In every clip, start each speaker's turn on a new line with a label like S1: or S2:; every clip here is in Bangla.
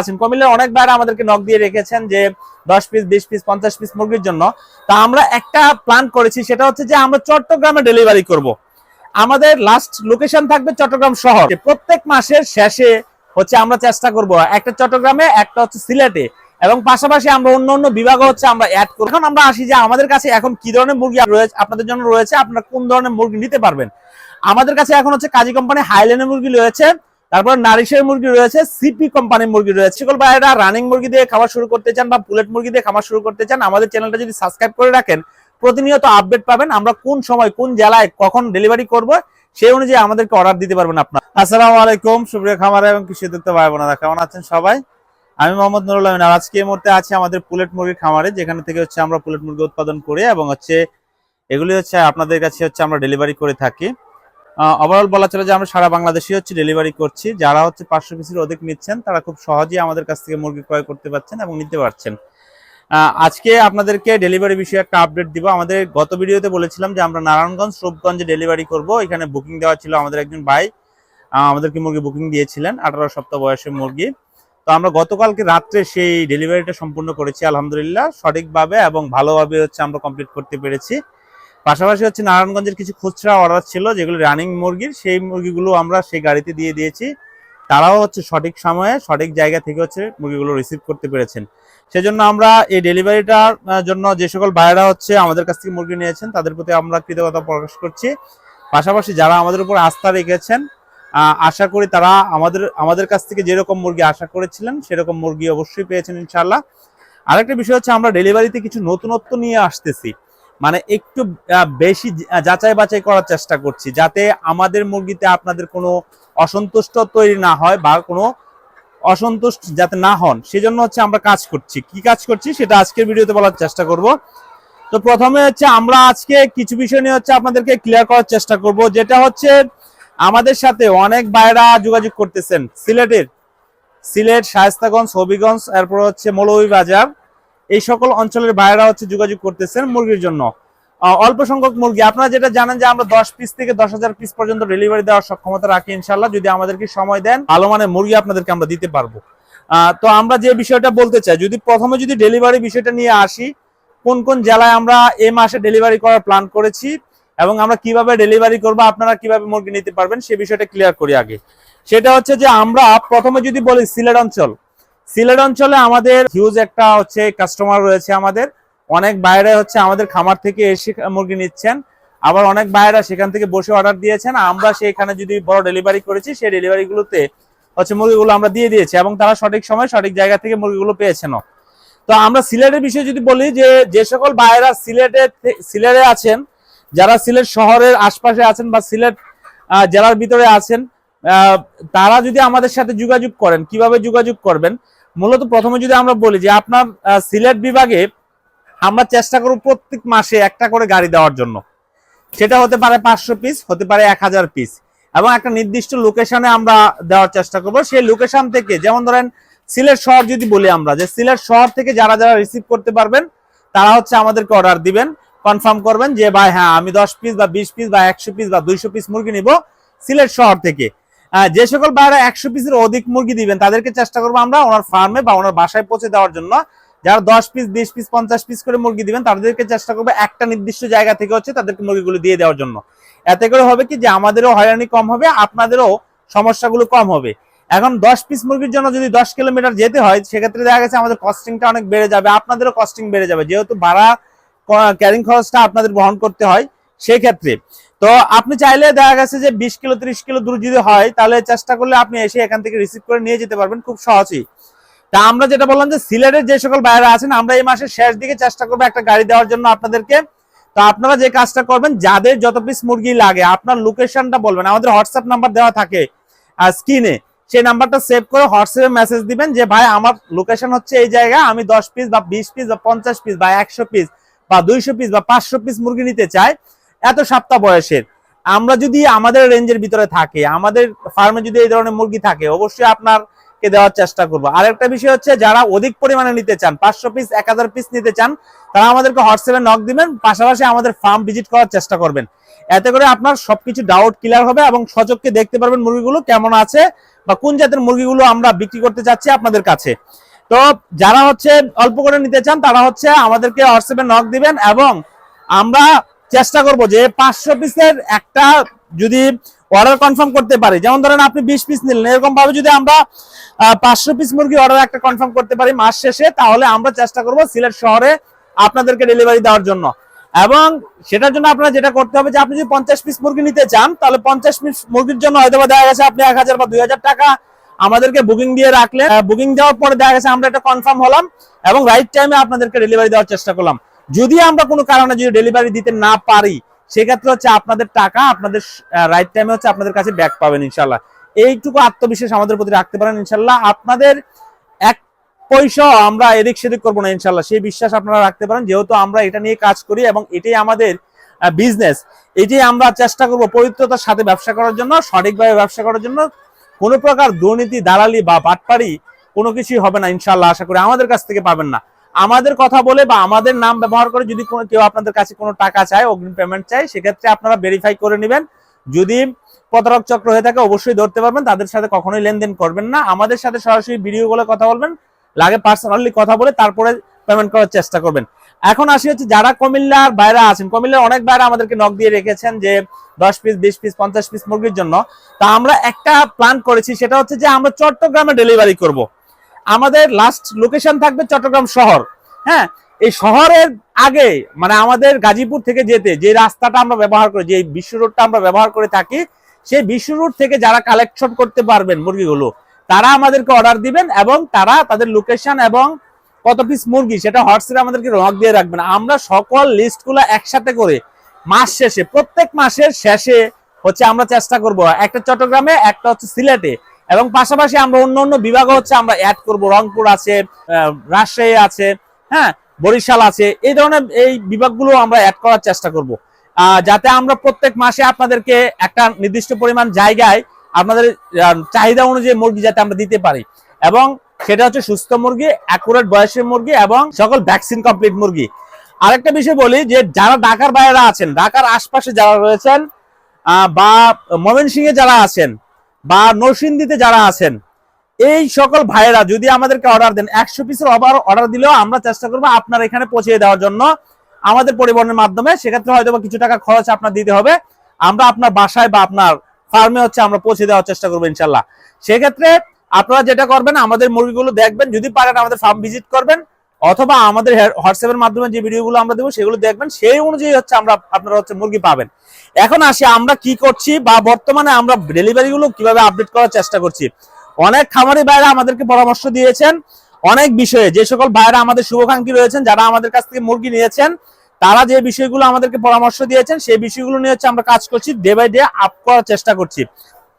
S1: আছেন কুমিল্লার অনেক বাইরে আমাদেরকে নক দিয়ে রেখেছেন যে দশ পিস বিশ পিস পঞ্চাশ পিস মুরগির জন্য। তা আমরা একটা প্ল্যান করেছি, সেটা হচ্ছে যে আমরা চট্টগ্রামে ডেলিভারি করব। আমাদের লাস্ট লোকেশন থাকবে চট্টগ্রাম শহর। প্রত্যেক মাসের শেষে হচ্ছে আমরা চেষ্টা করব একটা চট্টগ্রামে, একটা হচ্ছে সিলেটে। এবং পাশাপাশি আমরা অন্য অন্য বিভাগ হচ্ছে আমরা অ্যাড করব। এখন আমরা আসি যে আমাদের কাছে এখন কি ধরনের মুরগি রয়েছে, আপনাদের জন্য রয়েছে, আপনারা কোন ধরনের মুরগি নিতে পারবেন। আমাদের কাছে এখন হচ্ছে কাজী কোম্পানি হাইল্যান্ডের মুরগি রয়েছে। তারপর নারিশের মুরগি রয়েছে সিপি কোম্পানির মুরগি রয়েছে। সকল ভাইয়েরা রানিং মুরগি দিয়ে খাওয়া শুরু করতে চান বা পুলেট মুরগি দিয়ে খাওয়া শুরু করতে চান, আমাদের চ্যানেলটা যদি সাবস্ক্রাইব করে রাখেন, প্রতিনিয়ত আপডেট পাবেন। আমরা কোন সময়, কোন জেলায়, কখন ডেলিভারি করব, সেই অনুযায়ী আমাদেরকে অর্ডার দিতে পারবেন আপনার। আসসালামু আলাইকুম, সুপ্রিয় খামার এবং কৃষি দত্ত ভাই বোনেরা কেমন আছেন সবাই? আমি মোহাম্মদ নুরুল আমিন, আর আজকে এই মুহূর্তে আছি আমাদের পুলেট মুরগির খামারে, যেখানে থেকে হচ্ছে আমরা পুলেট মুরগি উৎপাদন করি এবং হচ্ছে এগুলি হচ্ছে আপনাদের কাছে হচ্ছে আমরা ডেলিভারি করে থাকি। ওভারঅল বলা চলে যে আমরা সারা বাংলাদেশে হচ্ছে ডেলিভারি করছি। যারা হচ্ছে পাঁচশো পিসের অধিক নিচ্ছেন, তারা খুব সহজেই আমাদের কাছ থেকে মুরগি ক্রয় করতে পারছেন এবং নিতে পারছেন। আজকে আপনাদেরকে ডেলিভারি বিষয়ে একটা আপডেট দিব। আমাদের গত ভিডিওতে বলেছিলাম যে আমরা নারায়ণগঞ্জ, রূপগঞ্জে ডেলিভারি করব। এখানে বুকিং দেওয়া ছিল আমাদের একজন ভাই। আমাদেরকে মুরগি বুকিং দিয়েছিলেন, আঠারো সপ্তাহ বয়সের মুরগি। তো আমরা গতকালকে রাত্রে সেই ডেলিভারিটা সম্পূর্ণ করেছি, আলহামদুলিল্লাহ। সঠিকভাবে এবং ভালোভাবে হচ্ছে আমরা কমপ্লিট করতে পেরেছি। পাশাপাশি হচ্ছে নারায়ণগঞ্জের কিছু খুচরা অর্ডার ছিল, যেগুলো রানিং মুরগির, সেই মুরগিগুলো আমরা সেই গাড়িতে দিয়ে দিয়েছি। তারাও হচ্ছে সঠিক সময়ে, সঠিক জায়গা থেকে হচ্ছে মুরগিগুলো রিসিভ করতে পেরেছেন। সেজন্য আমরা এই ডেলিভারিটার জন্য যে সকল ভাইয়েরা হচ্ছে আমাদের কাছ থেকে মুরগি নিয়েছেন, তাদের প্রতি আমরা কৃতজ্ঞতা প্রকাশ করছি। পাশাপাশি যারা আমাদের উপর আস্থা রেখেছেন আশা করি তারা আমাদের আমাদের কাছ থেকে যেরকম মুরগি আশা করেছিলেন, সেরকম মুরগি অবশ্যই পেয়েছেন ইনশাল্লাহ আরেকটা বিষয় হচ্ছে আমরা ডেলিভারিতে কিছু নতুনত্ব নিয়ে আসতেছি। মানে একটু বেশি যাচাই বাছাই করার চেষ্টা করছি যাতে আমাদের মুরগিতে আপনাদের কোনো অসন্তুষ্ট তৈরি না হয় বা কোনো অসন্তুষ্ট যাতে না হন। সেজন্য হচ্ছে আমরা কাজ করছি। কি কাজ করছি সেটা আজকের ভিডিওতে বলার চেষ্টা করব। তো প্রথমে হচ্ছে আমরা আজকে কিছু বিষয় নিয়ে হচ্ছে আপনাদেরকে ক্লিয়ার করার চেষ্টা করব, যেটা হচ্ছে আমাদের সাথে অনেক বাইরা যোগাযোগ করতেছেন সিলেটের। সিলেট শায়স্তাগঞ্জ, হবিগঞ্জ, এরপর হচ্ছে মৌলভীবাজার। এই সকল অঞ্চলের ভাইরা হচ্ছে যোগাযোগ করতেছেন মুরগির জন্য। অল্প সংখ্যক মুরগি। আপনারা যেটা জানেন যে আমরা দশ পিস থেকে দশ হাজার পিস পর্যন্ত ডেলিভারি দেওয়ার সক্ষমতা রাখি ইনশাল্লাহ যদি আমাদেরকে সময় দেন, ভালো মানের মুরগি আপনাদেরকে আমরা দিতে পারব। তো আমরা যে বিষয়টা বলতে চাই, যদি প্রথমে যদি ডেলিভারি বিষয়টা নিয়ে আসি, কোন কোন জেলায় আমরা এ মাসে ডেলিভারি করার প্ল্যান করেছি এবং আমরা কীভাবে ডেলিভারি করব, আপনারা কীভাবে মুরগি নিতে পারবেন, সে বিষয়টা ক্লিয়ার করি আগে। সেটা হচ্ছে যে আমরা প্রথমে যদি বলি সিলেট অঞ্চল সিলেট অঞ্চলে আমাদের হিউজ একটা হচ্ছে কাস্টমার রয়েছে আমাদের। অনেক বাইরে হচ্ছে আমাদের খামার থেকে এসে মুরগি নিচ্ছেন। আবার অনেক বাইরা সেখান থেকে বসে অর্ডার দিয়েছেন। আমরা সেখানে যদি বড় ডেলিভারি করেছি, সেই ডেলিভারি গুলোতে হচ্ছে মুরগিগুলো আমরা দিয়ে দিয়েছি এবং তারা সঠিক সময় সঠিক জায়গা থেকে মুরগিগুলো পেয়েছেন তো আমরা সিলেটের বিষয়ে যদি বলি যে যে সকল ভাইয়েরা সিলেটে সিলেটে আছেন, যারা সিলেট শহরের আশপাশে আছেন বা সিলেট জেলার ভিতরে আছেন তারা যদি আমাদের সাথে যোগাযোগ করেন, কীভাবে যোগাযোগ করবেন মূলত প্রথমে যদি আমরা বলি যে আপনার সিলেট বিভাগে আমরা চেষ্টা করব প্রত্যেক মাসে একটা করে গাড়ি দেওয়ার জন্য। সেটা হতে পারে পাঁচশো পিস হতে পারে এক হাজার পিস এবং একটা নির্দিষ্ট লোকেশনে আমরা দেওয়ার চেষ্টা করব। সেই লোকেশন থেকে, যেমন ধরেন সিলেট শহর যদি বলি আমরা, যে সিলেট শহর থেকে যারা যারা রিসিভ করতে পারবেন, তারা হচ্ছে আমাদেরকে অর্ডার দিবেন কনফার্ম করবেন যে, ভাই হ্যাঁ আমি দশ পিস বা বিশ পিস বা একশো পিস বা দুইশো পিস মুরগি নিব সিলেট শহর থেকে। যে সকল বাইরে একশো পিসের অধিক মুরগি দিবেন, তাদেরকে চেষ্টা করব আমরা ওনার ফার্মে বা ওনার বাসায় পৌঁছে দেওয়ার জন্য। যারা দশ পিস, বিশ পিস, পঞ্চাশ পিস করে মুরগি দিবেন, তাদেরকে চেষ্টা করব একটা নির্দিষ্ট জায়গা থেকে হচ্ছে তাদেরকে মুরগিগুলো দিয়ে দেওয়ার জন্য। এতে করে হবে কি যে আমাদেরও হয়রানি কম হবে, আপনাদেরও সমস্যাগুলো কম হবে। এখন দশ পিস মুরগির জন্য যদি দশ কিলোমিটার যেতে হয়, সেক্ষেত্রে দেখা গেছে আমাদের কস্টিংটা অনেক বেড়ে যাবে, আপনাদেরও কস্টিং বেড়ে যাবে। যেহেতু ভাড়া ক্যারিং খরচটা আপনাদের বহন করতে হয় সেই ক্ষেত্রে তো আপনি চাইলে দেখা গেছে যে বিশ কিলো, ত্রিশ কিলো দূর যদি হয়, তাহলে চেষ্টা করলে আপনি এসে এখান থেকে রিসিভ করে নিয়ে যেতে পারবেন খুব সহজেই। তা আমরা যেটা বললাম যে সিলেটের যে সকল বাইরে আছেন, আমরা এই মাসের শেষ দিকে চেষ্টা করব একটা গাড়ি দেওয়ার জন্য আপনাদেরকে। তো আপনারা যে কাজটা করবেন, যাদের যত পিস মুরগি লাগে, আপনার লোকেশনটা বলবেন, আমাদের হোয়াটসঅ্যাপ নাম্বার দেওয়া থাকে স্ক্রিনে সেই নাম্বারটা সেভ করে হোয়াটসঅ্যাপে মেসেজ দিবেন যে, ভাই, আমার লোকেশন হচ্ছে এই জায়গা আমি দশ পিস বা বিশ পিস বা পঞ্চাশ পিস বা একশো পিস বা দুইশো পিস বা পাঁচশো পিস মুরগি নিতে চাই। এত সপ্তাহ বয়সের। আমরা যদি আমাদের রেঞ্জের ভিতরে থাকে, আমাদের ফার্মে যদি এই ধরনের মুরগি থাকে, অবশ্যই আপনারকে দেওয়ার চেষ্টা করব। আরেকটা বিষয় হচ্ছে, যারা অধিক পরিমাণে নিতে চান, পাঁচশো পিস এক হাজার পিস নিতে চান, তারা আমাদেরকে হোয়াটসঅ্যাপে নক দিবেন, পাশাপাশি আমাদের ফার্ম ভিজিট করার চেষ্টা করবেন। এতে করে আপনার সবকিছু ডাউট ক্লিয়ার হবে এবং সচককে দেখতে পারবেন মুরগিগুলো কেমন আছে বা কোন জাতের মুরগিগুলো আমরা বিক্রি করতে চাচ্ছি আপনাদের কাছে। তো যারা হচ্ছে অল্প করে নিতে চান, তারা হচ্ছে আমাদেরকে হোয়াটসঅ্যাপে নক দিবেন এবং আমরা চেষ্টা করব যে পাঁচশো পিসের একটা যদি অর্ডার কনফার্ম করতে পারি। যেমন ধরেন আপনি বিশ পিস নিলেন, এরকম ভাবে যদি আমরা পাঁচশো পিস মুরগি অর্ডার একটা কনফার্ম করতে পারি মাস শেষে, তাহলে আমরা চেষ্টা করব সিলেট শহরে আপনাদেরকে ডেলিভারি দেওয়ার জন্য। এবং সেটার জন্য আপনারা যেটা করতে হবে যে, আপনি যদি পঞ্চাশ পিস মুরগি নিতে চান, তাহলে পঞ্চাশ পিস মুরগির জন্য হয়তো দেখা গেছে আপনি এক হাজার বা দুই হাজার টাকা আমাদেরকে বুকিং দিয়ে রাখলে বুকিং দেওয়ার পরে দেখা গেছে আমরা এটা কনফার্ম হলাম এবং রাইট টাইমে আপনাদেরকে ডেলিভারি দেওয়ার চেষ্টা করলাম। যদি আমরা কোনো কারণে যদি ডেলিভারি দিতে না পারি, সেক্ষেত্রে হচ্ছে আপনাদের টাকা আপনাদের রাইট টাইমে হচ্ছে আপনাদের কাছে ব্যাক পাবেন ইনশাল্লাহ এইটুকু আত্মবিশ্বাস আমাদের প্রতি রাখতে পারেন ইনশাল্লাহ আপনাদের এক পয়সা আমরা এদিক সেদিক করব না ইনশাল্লাহ সেই বিশ্বাস আপনারা রাখতে পারেন, যেহেতু আমরা এটা নিয়ে কাজ করি এবং এটাই আমাদের বিজনেস এটাই আমরা চেষ্টা করব পবিত্রতার সাথে ব্যবসা করার জন্য, সঠিকভাবে ব্যবসা করার জন্য। কোনো প্রকার দুর্নীতি, দালালি বা বাটপাড়ি কোনো কিছুই হবে না ইনশাল্লাহ আশা করি। আমাদের কাছ থেকে পাবেন না। আমাদের কথা বলে বা আমাদের নাম ব্যবহার করে যদি কোনো কেউ আপনাদের কাছে কোনো টাকা চায়, অগ্রিম পেমেন্ট চায়, সেক্ষেত্রে আপনারা ভেরিফাই করে নেবেন। যদি প্রতারক চক্র হয়ে থাকে, অবশ্যই ধরতে পারবেন। তাদের সাথে কখনোই লেনদেন করবেন না। আমাদের সাথে সরাসরি ভিডিও বলে কথা বলবেন। লাগে পার্সোনালি কথা বলে তারপরে পেমেন্ট করার চেষ্টা করবেন। এখন আসি হচ্ছে যারা কুমিল্লার বাইরে আছেন। কুমিল্লার অনেক বাইরে আমাদেরকে নক দিয়ে রেখেছেন যে দশ পিস বিশ পিস পঞ্চাশ পিস মুরগির জন্য। তা আমরা একটা প্ল্যান করেছি, সেটা হচ্ছে যে আমরা চট্টগ্রামে ডেলিভারি করব। আমাদের লাস্ট লোকেশন থাকবে চট্টগ্রাম শহর। হ্যাঁ এই শহরের আগে মানে আমাদের গাজীপুর থেকে যেতে, যে রাস্তাটা আমরা ব্যবহার করি, যে বিশ্ব রোডটা আমরা ব্যবহার করে থাকি, সেই বিশ্ব রোড থেকে যারা কালেকশন করতে পারবেন মুরগিগুলো, তারা আমাদেরকে অর্ডার দিবেন এবং তারা তাদের লোকেশন এবং কত পিস মুরগি, সেটা হোয়াটসঅ্যাপে আমাদেরকে রক দিয়ে রাখবেন। আমরা সকল লিস্টগুলো একসাথে করে মাস শেষে, প্রত্যেক মাসের শেষে হচ্ছে আমরা চেষ্টা করব, একটা চট্টগ্রামে, একটা হচ্ছে সিলেটে। এবং পাশাপাশি আমরা অন্য অন্য বিভাগ হচ্ছে, আমরা অ্যাড করব। রংপুর আছে রাজশাহী আছে হ্যাঁ বরিশাল আছে। এই ধরনের এই বিভাগগুলো আমরা অ্যাড করার চেষ্টা করব। যাতে আমরা প্রত্যেক মাসে আপনাদেরকে একটা নির্দিষ্ট পরিমাণ জায়গায় আপনাদের চাহিদা অনুযায়ী মুরগি যাতে আমরা দিতে পারি। এবং সেটা হচ্ছে সুস্থ মুরগি অ্যাকুরেট বয়সের মুরগি এবং সকল ভ্যাকসিন কমপ্লিট মুরগি। আরেকটা বিষয় বলি যে, যারা ঢাকার বাইরে আছেন, ঢাকার আশপাশে যারা রয়েছেন বা ময়মনসিংহে যারা আছেন বা নরসিংদীতে যারা আছেন, এই সকল ভাইয়েরা যদি আমাদেরকে অর্ডার দেন, একশো পিসের অবার অর্ডার দিলেও আমরা চেষ্টা করব আপনার এখানে পৌঁছে দেওয়ার জন্য। আমাদের পরিবহনের মাধ্যমে সেক্ষেত্রে হয়তো কিছু টাকা খরচ আপনার দিতে হবে। আমরা আপনার বাসায় বা আপনার ফার্মে হচ্ছে আমরা পৌঁছে দেওয়ার চেষ্টা করব ইনশাল্লাহ সেক্ষেত্রে আপনারা যেটা করবেন, আমাদের মুরগিগুলো দেখবেন, যদি পারেন আমাদের ফার্ম ভিজিট করবেন। অথবা আমাদের হোয়াটসঅ্যাপের মাধ্যমে যে ভিডিওগুলো আমরা দেবো, সেগুলো দেখবেন। সেই অনুযায়ী হচ্ছে আমরা আপনারা হচ্ছে মুরগি পাবেন। এখন আসি আমরা কি করছি বা বর্তমানে আমরা ডেলিভারি গুলো কীভাবে আপডেট করার চেষ্টা করছি। অনেক খামারি ভাইরা আমাদেরকে পরামর্শ দিয়েছেন। অনেক বিষয়ে যে সকল ভাইরা আমাদের শুভাকাঙ্ক্ষী রয়েছেন, যারা আমাদের কাছ থেকে মুরগি নিয়েছেন, তারা যে বিষয়গুলো আমাদেরকে পরামর্শ দিয়েছেন, সেই বিষয়গুলো নিয়ে হচ্ছে আমরা কাজ করছি ডে বাই ডে আপ করার চেষ্টা করছি।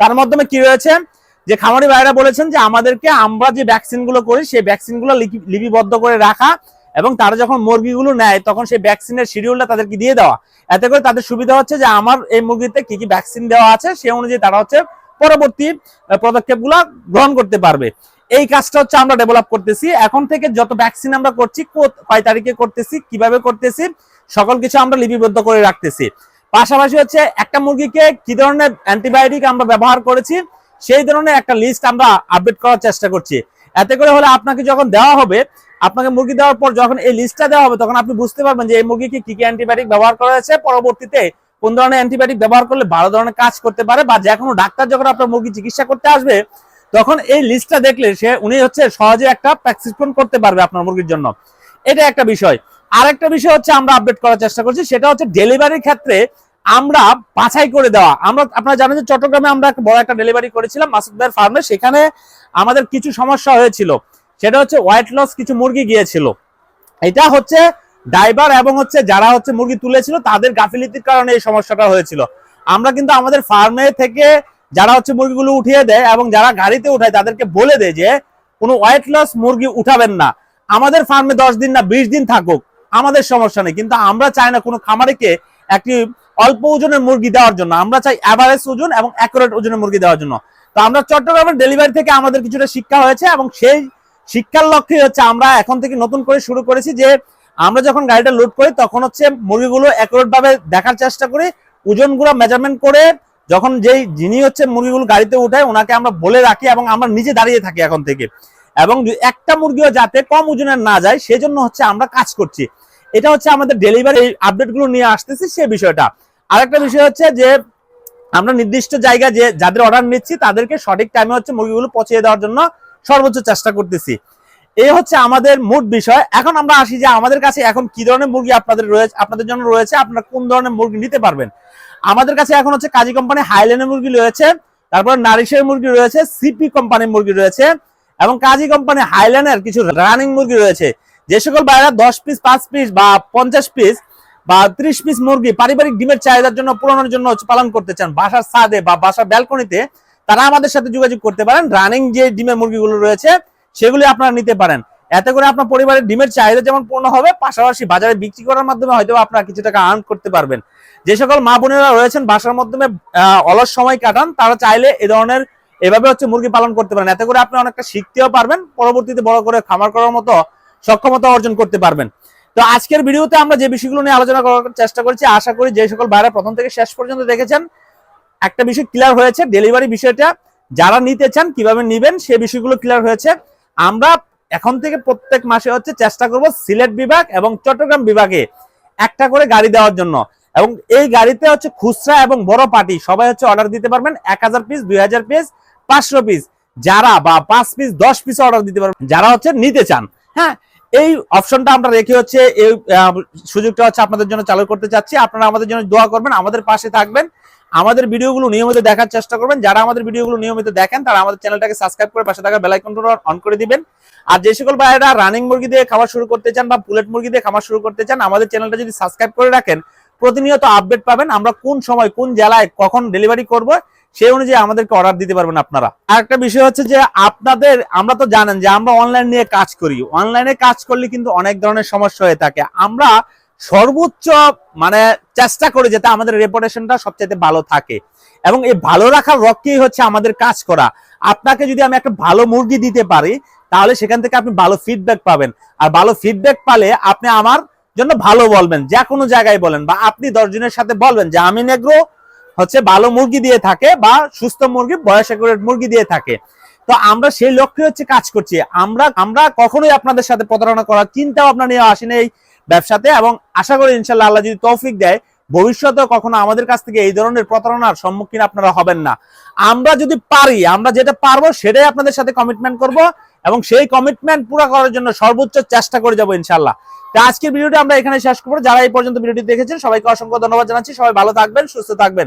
S1: তার মাধ্যমে কি রয়েছে? যে খামারি ভাইরা বলেছেন যে আমাদেরকে আমরা যে ভ্যাকসিনগুলো করি, সেই ভ্যাকসিনগুলো লিপিবদ্ধ করে রাখা এবং তারা যখন মুরগিগুলো নেয়, তখন সেই ভ্যাকসিনের শিডিউলটা তাদেরকে দিয়ে দেওয়া। এতে করে তাদের সুবিধা হচ্ছে যে আমার এই মুরগিতে কি কি ভ্যাকসিন দেওয়া আছে, সে অনুযায়ী তারা হচ্ছে পরবর্তী পদক্ষেপগুলো গ্রহণ করতে পারবে। এই কাজটা হচ্ছে আমরা ডেভেলপ করতেছি। এখন থেকে যত ভ্যাকসিন আমরা করছি কয় তারিখে করতেছি, কীভাবে করতেছি, সকল কিছু আমরা লিপিবদ্ধ করে রাখতেছি। পাশাপাশি হচ্ছে একটা মুরগিকে কি ধরনের অ্যান্টিবায়োটিক আমরা ব্যবহার করেছি সেই ধরনের একটা লিস্ট আমরা আপডেট করার চেষ্টা করছি। এতে করে হলে আপনাকে যখন দেওয়া হবে, আপনাকে মুরগি দেওয়ার পর যখন এই লিস্টটা দেওয়া হবে, তখন আপনি বুঝতে পারবেন যে এই মুরগিকে কি কি অ্যান্টিবায়োটিক ব্যবহার করা হয়েছে। পরবর্তীতে কোন ধরনের অ্যান্টিবায়োটিক ব্যবহার করলে ভালো ধরনের কাজ করতে পারে বা যে কোনো ডাক্তার যখন আপনার মুরগি চিকিৎসা করতে আসবে, তখন এই লিস্টটা দেখলে সে, উনি হচ্ছে সহজে একটা প্রেসক্রিপশন করতে পারবে আপনার মুরগির জন্য। এটা একটা বিষয়। আরেকটা বিষয় হচ্ছে আমরা আপডেট করার চেষ্টা করছি, সেটা হচ্ছে ডেলিভারির ক্ষেত্রে আমরা বাছাই করে দেওয়া। আমরা, আপনারা জানেন যে চট্টগ্রামে আমরা বড় একটা ডেলিভারি করেছিলাম মাসুদ ভাইয়ের ফার্মে সেখানে আমাদের কিছু সমস্যা হয়েছিল। সেটা হচ্ছে হোয়াইট লস কিছু মুরগি গিয়েছিল। এটা হচ্ছে ড্রাইভার এবং হচ্ছে যারা হচ্ছে মুরগি তুলেছিল, তাদের গাফিলিতির কারণে এই সমস্যাটা হয়েছিল। আমরা কিন্তু আমাদের ফার্মে থেকে যারা হচ্ছে মুরগিগুলো উঠিয়ে দেয় এবং যারা গাড়িতে উঠায়, তাদেরকে বলে দেয় যে, কোনো হোয়াইট লস মুরগি উঠাবেন না। আমাদের ফার্মে দশ দিন না, বিশ দিন থাকুক। আমাদের সমস্যা নেই। কিন্তু আমরা চাই না কোনো খামারিকে একটি অল্প ওজনের মুরগি দেওয়ার জন্য। আমরা চাই অ্যাভারেজ ওজন এবং অ্যাকুরেট ওজনের মুরগি দেওয়ার জন্য। তো আমরা চট্টগ্রামের ডেলিভারি থেকে আমাদের কিছুটা শিক্ষা হয়েছে এবং সেই শিক্ষার লক্ষ্যে হচ্ছে আমরা এখন থেকে নতুন করে শুরু করেছি যে আমরা যখন গাড়িটা লোড করি, তখন হচ্ছে মুরগিগুলো অ্যাকুরেট ভাবে দেখার চেষ্টা করি, ওজনগুলো মেজারমেন্ট করে, যখন যেই যিনি হচ্ছে মুরগিগুলো গাড়িতে উঠায়, ওনাকে আমরা বলে রাখি এবং আমরা নিজে দাঁড়িয়ে থাকি এখন থেকে। এবং একটা মুরগিও যাতে কম ওজনের না যায়, সেজন্য হচ্ছে আমরা কাজ করছি। এটা হচ্ছে আমাদের ডেলিভারি আপডেটগুলো নিয়ে আসতেছি সে বিষয়টা। আরেকটা বিষয় হচ্ছে যে, আমরা নির্দিষ্ট জায়গা যে যাদের অর্ডার নিচ্ছি, তাদেরকে সঠিক টাইমে হচ্ছে মুরগিগুলো পৌঁছে দেওয়ার জন্য সর্বোচ্চ চেষ্টা করতেছি। এই হচ্ছে আমাদের মূল বিষয়। এখন আমরা আসি যে আমাদের কাছে এখন কি ধরনের মুরগি আপনাদের রয়েছে, আপনাদের জন্য রয়েছে, আপনারা কোন ধরনের মুরগি নিতে পারবেন? আমাদের কাছে এখন হচ্ছে কাজী কোম্পানি হাইল্যান্ডের মুরগি রয়েছে, তারপর নারিশের মুরগি রয়েছে সিপি কোম্পানির মুরগি রয়েছে, এবং কাজী কোম্পানি হাইল্যান্ডের কিছু রানিং মুরগি রয়েছে। যে সকল বাইরা দশ পিস পাঁচ পিস বা পঞ্চাশ পিস বা ত্রিশ পিস মুরগি পারিবারিক ডিমের চাহিদার জন্য পূরণের জন্য পালন করতে চান বাসার ছাদে বা বাসার ব্যালকনিতে, তারা আমাদের সাথে যোগাযোগ করতে পারেন। রানিং যে ডিমের মুরগিগুলো রয়েছে, সেগুলি আপনারা নিতে পারেন। এতে করে আপনার পরিবারের ডিমের চাহিদা যেমন পূর্ণ হবে, পাশাপাশি বাজারে বিক্রি করার মাধ্যমে হয়তো আপনারা কিছু টাকা আর্ন করতে পারবেন। যে সকল মা বোনেরা রয়েছেন, বাসার মাধ্যমে অলস সময় কাটান, তারা চাইলে এ ধরনের এভাবে হচ্ছে মুরগি পালন করতে পারেন। এতে করে আপনি অনেকটা শিখতেও পারবেন। পরবর্তীতে বড় করে খামার করার মতো সক্ষমতা অর্জন করতে পারবেন। তো আজকের ভিডিওতে আমরা যে বিষয়গুলো নিয়ে আলোচনা করার চেষ্টা করেছি, আশা করি যে সকল ভাইরা প্রথম থেকে শেষ পর্যন্ত দেখেছেন, একটা বিষয় ক্লিয়ার হয়েছে ডেলিভারি বিষয়টা। যারা নিতে চান, কীভাবে নিবেন, সে বিষয়গুলো ক্লিয়ার হয়েছে। আমরা এখন থেকে প্রত্যেক মাসে হচ্ছে চেষ্টা করব সিলেট বিভাগ এবং চট্টগ্রাম বিভাগে একটা করে গাড়ি দেওয়ার জন্য। এবং এই গাড়িতে হচ্ছে খুচরা এবং বড় পার্টি, সবাই হচ্ছে অর্ডার দিতে পারবেন। এক হাজার পিস দুই হাজার পিস পাঁচশো পিস যারা বা পাঁচ পিস দশ পিস অর্ডার দিতে পারবেন। যারা হচ্ছে নিতে চান। হ্যাঁ এই অপশনটা আমরা রেখে হচ্ছে এই সুযোগটা হচ্ছে আপনাদের জন্য চালু করতে চাচ্ছি। আপনারা আমাদের জন্য দোয়া করবেন, আমাদের পাশে থাকবেন। আমাদের ভিডিওগুলো নিয়মিত দেখার চেষ্টা করবেন। যারা আমাদের ভিডিওগুলো নিয়মিত দেখেন, তারা আমাদের চ্যানেলটাকে সাবস্ক্রাইব করে পাশে থাকা বেল আইকনটা অন করে দিবেন। আর যে সকল ভাইয়েরা রানিং মুরগি দিয়ে খাবার শুরু করতে চান বা পুলেট মুরগি দিয়ে খাবার শুরু করতে চান, আমাদের চ্যানেলটা যদি সাবস্ক্রাইব করে রাখেন, প্রতিনিয়ত আপডেট পাবেন। আমরা কোন সময়, কোন জেলায়, কখন ডেলিভারি করব সেই অনুযায়ী আমাদেরকে অর্ডার দিতে পারবেন আপনারা। আর একটা বিষয় হচ্ছে যে আপনাদের, আমরা তো জানেন যে আমরা অনলাইন নিয়ে কাজ করি। অনলাইনে কাজ করলে কিন্তু অনেক ধরনের সমস্যা হয়ে থাকে। আমরা সর্বোচ্চ মানে চেষ্টা করি যাতে আমাদের রেপুটেশনটা সবচেয়ে ভালো থাকে। এবং এই ভালো রাখার রক্ষেই হচ্ছে আমাদের কাজ করা। আপনাকে যদি আমি একটা ভালো মুরগি দিতে পারি, তাহলে সেখান থেকে আপনি ভালো ফিডব্যাক পাবেন। আর ভালো ফিডব্যাক পালে আপনি আমার জন্য ভালো বলবেন। যে কোনো জায়গায় বলেন বা আপনি দশজনের সাথে বলবেন যে, আমি নেগ্রো হচ্ছে ভালো মুরগি দিয়ে থাকে বা সুস্থ মুরগি, বয়স মুরগি দিয়ে থাকে। তো আমরা সেই লক্ষ্যে হচ্ছে কাজ করছি। আমরা আমরা কখনোই আপনাদের সাথে প্রতারণা করার চিন্তা ভাবনা নিয়ে আসিনি এই ব্যবসাতে এবং আশা করি ইনশাল্লাহ আল্লাহ যদি তৌফিক দেয় ভবিষ্যতে কখনো আমাদের কাছ থেকে এই ধরনের প্রতারণার সম্মুখীন আপনারা হবেন না। আমরা যদি পারি, আমরা যেটা পারব সেটাই আপনাদের সাথে কমিটমেন্ট করব এবং সেই কমিটমেন্ট পুরো করার জন্য সর্বোচ্চ চেষ্টা করে যাব ইনশাল্লাহ। তো আজকের ভিডিওটা আমরা এখানে শেষ করব। যারা এই পর্যন্ত ভিডিওটি দেখেছেন, সবাইকে অসংখ্য ধন্যবাদ জানাচ্ছি। সবাই ভালো থাকবেন, সুস্থ থাকবেন।